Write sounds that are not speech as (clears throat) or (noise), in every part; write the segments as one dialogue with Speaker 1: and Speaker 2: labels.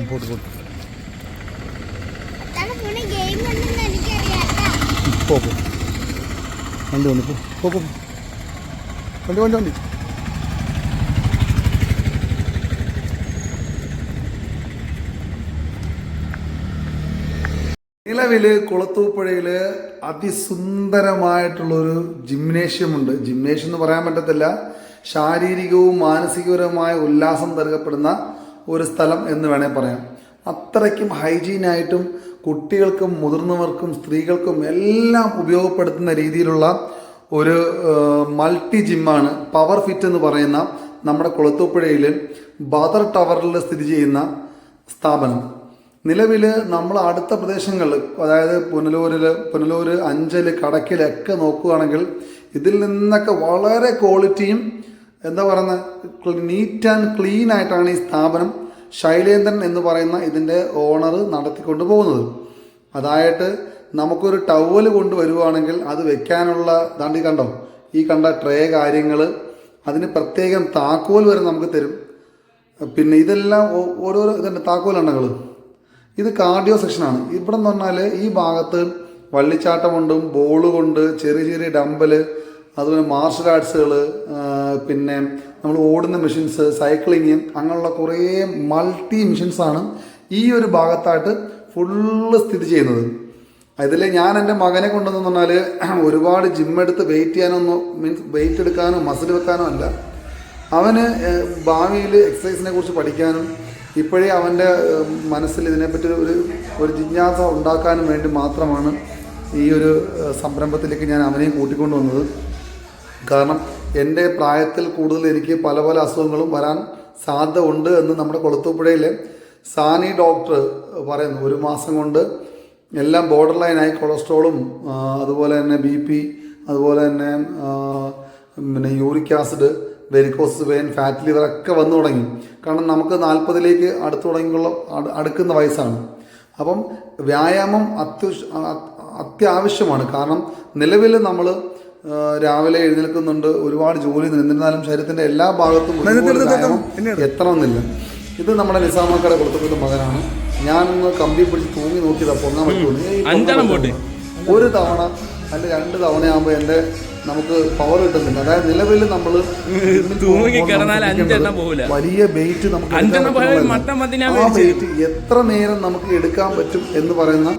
Speaker 1: Pot pot. പോ പോ. വണ്ടി വണ്ടി പോ. പോ പോ പോ. വണ്ടി വണ്ടി വണ്ടി. നിലവിൽ കുളത്തൂപ്പുഴയിൽ അതിസുന്ദരമായിട്ടുള്ളൊരു ജിംനേഷ്യമുണ്ട്. ജിംനേഷ്യം എന്ന് പറയാൻ പറ്റത്തില്ല. ശാരീരികവും മാനസികപരവുമായ ഉല്ലാസം നൽകപ്പെടുന്ന ഒരു സ്ഥലം എന്ന് വേണേൽ പറയാം. അത്രയ്ക്കും ഹൈജീനായിട്ടും കുട്ടികൾക്കും മുതിർന്നവർക്കും സ്ത്രീകൾക്കും എല്ലാം ഉപയോഗപ്പെടുത്തുന്ന രീതിയിലുള്ള ഒരു മൾട്ടി ജിമ്മാണ് പവർ ഫിറ്റ് എന്ന് പറയുന്ന നമ്മുടെ കുളത്തൂപ്പുഴയിൽ ബദർ ടവറിൽ സ്ഥിതി ചെയ്യുന്ന സ്ഥാപനം. നിലവിൽ നമ്മൾ അടുത്ത പ്രദേശങ്ങളിൽ അതായത് പുനലൂരിൽ പുനലൂർ അഞ്ചൽ കടക്കിലൊക്കെ നോക്കുകയാണെങ്കിൽ ഇതിൽ നിന്നൊക്കെ വളരെ ക്വാളിറ്റിയും എന്താ പറയുന്നത് നീറ്റ് ആൻഡ് ക്ലീൻ ആയിട്ടാണ് ഈ സ്ഥാപനം ശൈലേന്ദ്രൻ എന്ന് പറയുന്ന ഇതിന്റെ ഓണർ നടത്തിക്കൊണ്ട് പോകുന്നത്. അതായത് നമുക്കൊരു ടവൽ കൊണ്ടുവരുവാണെങ്കിൽ അത് വെക്കാനുള്ള ദാണ്ടി കണ്ടോ? ഈ കണ്ട ട്രേ കാര്യങ്ങൾ അതിന് പ്രത്യേകം താക്കോൽ വരെ നമുക്ക് തരും. പിന്നെ ഇതെല്ലാം ഓരോ ഓരോരോ ഇതുണ്ട് എണ്ണകൾ ഇത് കാർഡിയോ സെക്ഷനാണ്. ഇവിടെ എന്ന് പറഞ്ഞാൽ ഈ ഭാഗത്ത് വള്ളിച്ചാട്ടമുണ്ടും ബോൾ കൊണ്ട് ചെറിയ ചെറിയ ഡമ്പൽ അതുപോലെ മാർഷൽ ആർട്സുകൾ പിന്നെ നമ്മൾ ഓടുന്ന മെഷീൻസ് സൈക്ലിങ് അങ്ങനെയുള്ള കുറേ മൾട്ടി മെഷീൻസാണ് ഈ ഒരു ഭാഗത്തായിട്ട് ഫുള്ള് സ്ഥിതി ചെയ്യുന്നത്. അതിൽ ഞാൻ എന്റെ മകനെ കൊണ്ടുവന്നു പറഞ്ഞാൽ (clears throat) ഒരുപാട് ജിം എടുത്ത് വെയിറ്റ് ചെയ്യാനൊന്നും മീൻസ് വെയിറ്റ് എടുക്കാനോ മസിൽ വെക്കാനോ അല്ല. അവന് ഭാവിയിൽ എക്സസൈസിനെ കുറിച്ച് പഠിക്കാനും ഇപ്പോഴേ അവന്റെ മനസ്സിൽ ഇതിനെപ്പറ്റി ഒരു ഒരു ജിജ്ഞാസ ഉണ്ടാക്കാനും വേണ്ടി മാത്രമാണ് ഈ ഒരു സംരംഭത്തിലേക്ക് ഞാൻ അവനെയും കൂട്ടിക്കൊണ്ടു വന്നത്. കാരണം എന്റെ പ്രായത്തിൽ കൂടുതൽ എനിക്ക് പല പല അസുഖങ്ങളും വരാൻ സാധ്യത ഉണ്ട് എന്ന് നമ്മുടെ കൊളുത്തുപുഴയിലെ സാനി ഡോക്ടർ പറയുന്നു. ഒരു മാസം കൊണ്ട് എല്ലാം ബോർഡർ ലൈനായി കൊളസ്ട്രോളും അതുപോലെ തന്നെ ബി പി അതുപോലെ തന്നെ പിന്നെ uric acid varicose vein fat liver ഒക്കെ വന്നു തുടങ്ങി. കാരണം നമുക്ക് നാൽപ്പതിലേക്ക് അടുത്ത് തുടങ്ങിയുള്ള അടുക്കുന്ന വയസ്സാണ്. അപ്പം വ്യായാമം അത്യാവശ്യ അത്യാവശ്യമാണ്. കാരണം നിലവിൽ നമ്മൾ രാവിലെ എഴുന്നേൽക്കുന്നുണ്ട് ഒരുപാട് ജോലി എന്നിരുന്നാലും ശരീരത്തിന്റെ എല്ലാ ഭാഗത്തും എത്തണമെന്നില്ല ഇത് നമ്മുടെ നിസാമക്കാരെ കൊടുത്തിട്ടുള്ള മകനാണ്. ഞാനൊന്ന് കമ്പി പിടിച്ച് തൂങ്ങി നോക്കിയതാ പൊങ്ങാൻ പറ്റുമോ? ഒരു തവണ അല്ല രണ്ട് തവണയാകുമ്പോൾ എന്റെ നമുക്ക് പവർ കിട്ടുന്നില്ല. അതായത് നിലവിൽ നമ്മൾ
Speaker 2: തൂങ്ങി കിടന്നാൽ അഞ്ചെണ്ണം പോകില്ല
Speaker 1: വലിയ ബെയ്റ്റ് നമുക്ക്. ആ എത്ര നേരം നമുക്ക് എടുക്കാൻ പറ്റും എന്ന് പറയുന്ന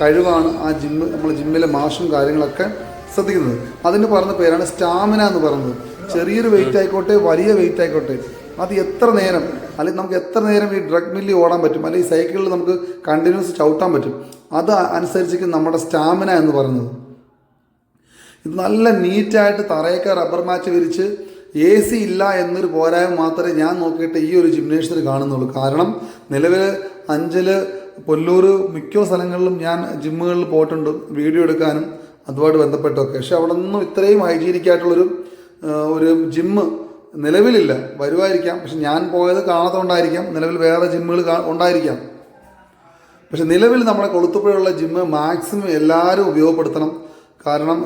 Speaker 1: കഴിവാണ് ആ ജിമ്മ് നമ്മൾ ജിമ്മിലെ മാഷും കാര്യങ്ങളൊക്കെ ശ്രദ്ധിക്കുന്നത്. അതിന് പറഞ്ഞ പേരാണ് സ്റ്റാമിന എന്ന് പറയുന്നത്. ചെറിയൊരു വെയിറ്റ് ആയിക്കോട്ടെ വലിയ വെയിറ്റ് ആയിക്കോട്ടെ. അത് എത്ര നേരം അല്ലെങ്കിൽ നമുക്ക് എത്ര നേരം ഈ ഡ്രഗ് മില്ലി ഓടാൻ പറ്റും അല്ലെങ്കിൽ സൈക്കിളിൽ നമുക്ക് കണ്ടിന്യൂസ് ചവിട്ടാൻ പറ്റും. അത് അനുസരിച്ചിരിക്കും നമ്മുടെ സ്റ്റാമിന എന്ന് പറയുന്നത്. ഇത് നല്ല നീറ്റായിട്ട് തറയൊക്കെ റബ്ബർ മാച്ച് വിരിച്ച് എ സി ഇല്ല എന്നൊരു പോരായ്മ മാത്രമേ ഞാൻ നോക്കിയിട്ട് ഈ ഒരു ജിംനേഷ്യത്തിൽ കാണുന്നുള്ളൂ. കാരണം നിലവിൽ അഞ്ചൽ പൊല്ലൂർ മിക്ക സ്ഥലങ്ങളിലും ഞാൻ ജിമ്മുകളിൽ പോയിട്ടുണ്ട് വീഡിയോ എടുക്കാനും. അതുമായിട്ട് ബന്ധപ്പെട്ടൊക്കെ. പക്ഷെ അവിടെ നിന്നും ഇത്രയും ഹൈജീനിക്കായിട്ടുള്ളൊരു ഒരു ജിമ്മ് നിലവിലില്ല. വരുമായിരിക്കാം പക്ഷെ ഞാൻ പോയത് കാണാത്തതുകൊണ്ടായിരിക്കാം നിലവിൽ വേറെ ജിമ്മുകൾ ഉണ്ടായിരിക്കാം. പക്ഷെ നിലവിൽ നമ്മുടെ കൊളുത്തുപുഴയുള്ള ജിമ്മ് മാക്സിമം എല്ലാവരും ഉപയോഗപ്പെടുത്തണം. കാരണം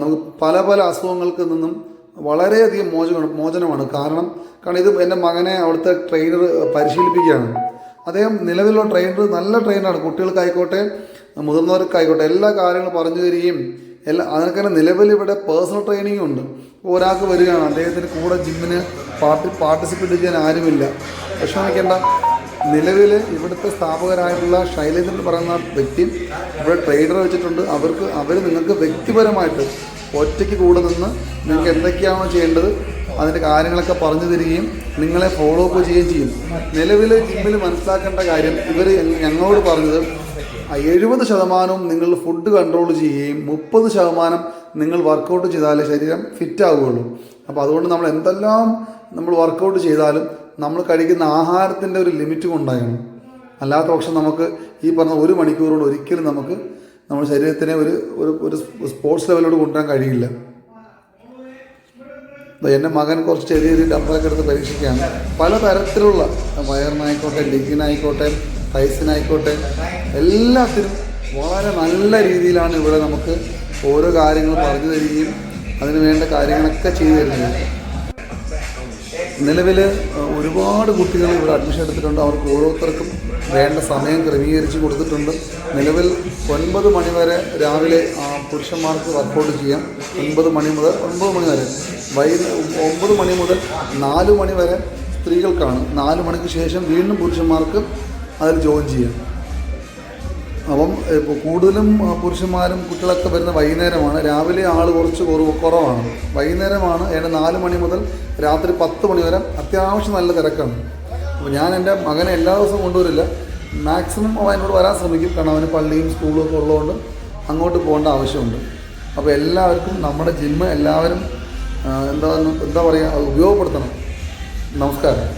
Speaker 1: നമുക്ക് പല പല അസുഖങ്ങൾക്ക് നിന്നും വളരെയധികം മോചനം മോചനമാണ്. കാരണം കാരണം ഇത് എന്റെ മകനെ അവിടുത്തെ ട്രെയിനർ പരിശീലിപ്പിക്കുകയാണ്. അദ്ദേഹം നിലവിലുള്ള ട്രെയിനർ നല്ല ട്രെയിനറാണ് കുട്ടികൾക്കായിക്കോട്ടെ മുതിർന്നവർക്കായിക്കോട്ടെ എല്ലാ കാര്യങ്ങളും പറഞ്ഞു തരികയും എല്ലാ അതിനൊക്കെ നിലവിൽ ഇവിടെ പേഴ്സണൽ ട്രെയിനിങ്ങും ഉണ്ട്. ഇപ്പോൾ ഒരാൾക്ക് വരികയാണ്. അദ്ദേഹത്തിന് കൂടെ ജിമ്മിന് പാർട്ടി പാർട്ടിസിപ്പേറ്റ് ചെയ്യാൻ ആരുമില്ല. വിഷമിക്കേണ്ട നിലവിൽ ഇവിടുത്തെ സ്ഥാപകരായിട്ടുള്ള ശൈലേന്ദ്രൻ എന്ന് പറയുന്ന വ്യക്തി ഇവിടെ ട്രെയിനർ വെച്ചിട്ടുണ്ട്. അവർക്ക് അവർ നിങ്ങൾക്ക് വ്യക്തിപരമായിട്ട് ഒറ്റയ്ക്ക് കൂടെ നിന്ന് നിങ്ങൾക്ക് എന്തൊക്കെയാണോ ചെയ്യേണ്ടത് അതിന്റെ കാര്യങ്ങളൊക്കെ പറഞ്ഞു തരികയും നിങ്ങളെ ഫോളോ അപ്പ് ചെയ്യുകയും ചെയ്യും. നിലവിൽ ജിമ്മിൽ മനസ്സിലാക്കേണ്ട കാര്യം ഇവർ ഞങ്ങളോട് പറഞ്ഞത് എഴുപത് ശതമാനവും നിങ്ങൾ ഫുഡ് കൺട്രോൾ ചെയ്യുകയും മുപ്പത് ശതമാനം നിങ്ങൾ വർക്കൗട്ട് ചെയ്താലേ ശരീരം ഫിറ്റ് ആവുകയുള്ളൂ. അപ്പോൾ അതുകൊണ്ട് നമ്മൾ എന്തെല്ലാം നമ്മൾ വർക്കൗട്ട് ചെയ്താലും നമ്മൾ കഴിക്കുന്ന ആഹാരത്തിന്റെ ഒരു ലിമിറ്റ് കൊണ്ടായിരുന്നു അല്ലാത്ത പക്ഷം നമുക്ക് ഈ പറഞ്ഞ ഒരു മണിക്കൂർ കൊണ്ട് ഒരിക്കലും നമുക്ക് നമ്മുടെ ശരീരത്തിനെ ഒരു ഒരു ഒരു സ്പോർട്സ് ലെവലോട് കൊണ്ടുവരാൻ കഴിയില്ല. എന്റെ മകൻ കുറച്ച് ചെറിയ ചെറിയ ഡബ്ബലൊക്കെ എടുത്ത് പരീക്ഷിക്കുകയാണ്. പല തരത്തിലുള്ള വയറിനായിക്കോട്ടെ ലെഗിനായിക്കോട്ടെ ടൈസിനായിക്കോട്ടെ. എല്ലാത്തിനും വളരെ നല്ല രീതിയിലാണ് ഇവിടെ നമുക്ക് ഓരോ കാര്യങ്ങൾ പറഞ്ഞു തരികയും അതിന് വേണ്ട കാര്യങ്ങളൊക്കെ ചെയ്തു തരുന്നത് നിലവിൽ ഒരുപാട് കുട്ടികൾ ഇവിടെ അഡ്മിഷൻ എടുത്തിട്ടുണ്ട്. അവർക്ക് ഓരോരുത്തർക്കും വേണ്ട സമയം ക്രമീകരിച്ച് കൊടുത്തിട്ടുണ്ട്. നിലവിൽ ഒൻപത് മണി വരെ രാവിലെ പുരുഷന്മാർക്ക് വർക്കൗട്ട് ചെയ്യാം. ഒൻപത് മണി മുതൽ ഒൻപത് മണി വരെ. വൈകുന്നേരം ഒമ്പത് മണി മുതൽ നാല് മണി വരെ സ്ത്രീകൾക്കാണ്. നാല് മണിക്ക് ശേഷം വീണ്ടും പുരുഷന്മാർക്ക് അതിൽ ജോയിൻ ചെയ്യാം. അപ്പം ഇപ്പോൾ കൂടുതലും പുരുഷന്മാരും കുട്ടികളൊക്കെ വരുന്ന വൈകുന്നേരമാണ്. രാവിലെ ആൾ കുറച്ച് കുറവ് കുറവാണ്. വൈകുന്നേരമാണ് ഏതാണ്ട് നാല് മണി മുതൽ രാത്രി പത്ത് മണി വരെ അത്യാവശ്യം നല്ല തിരക്കാണ്. അപ്പോൾ ഞാൻ എന്റെ മകനെ എല്ലാ ദിവസവും കൊണ്ടുവരില്ല. മാക്സിമം അവൻ എന്നോട് വരാൻ ശ്രമിക്കും. കാരണം അവന് പള്ളിയും സ്കൂളും ഒക്കെ ഉള്ളതുകൊണ്ട് അങ്ങോട്ട് പോകേണ്ട ആവശ്യമുണ്ട്. അപ്പോൾ എല്ലാവർക്കും നമ്മുടെ ജിമ്മ് എല്ലാവരും എന്താ എന്താ പറയുക ഉപയോഗപ്പെടുത്തണം. നമസ്കാരം.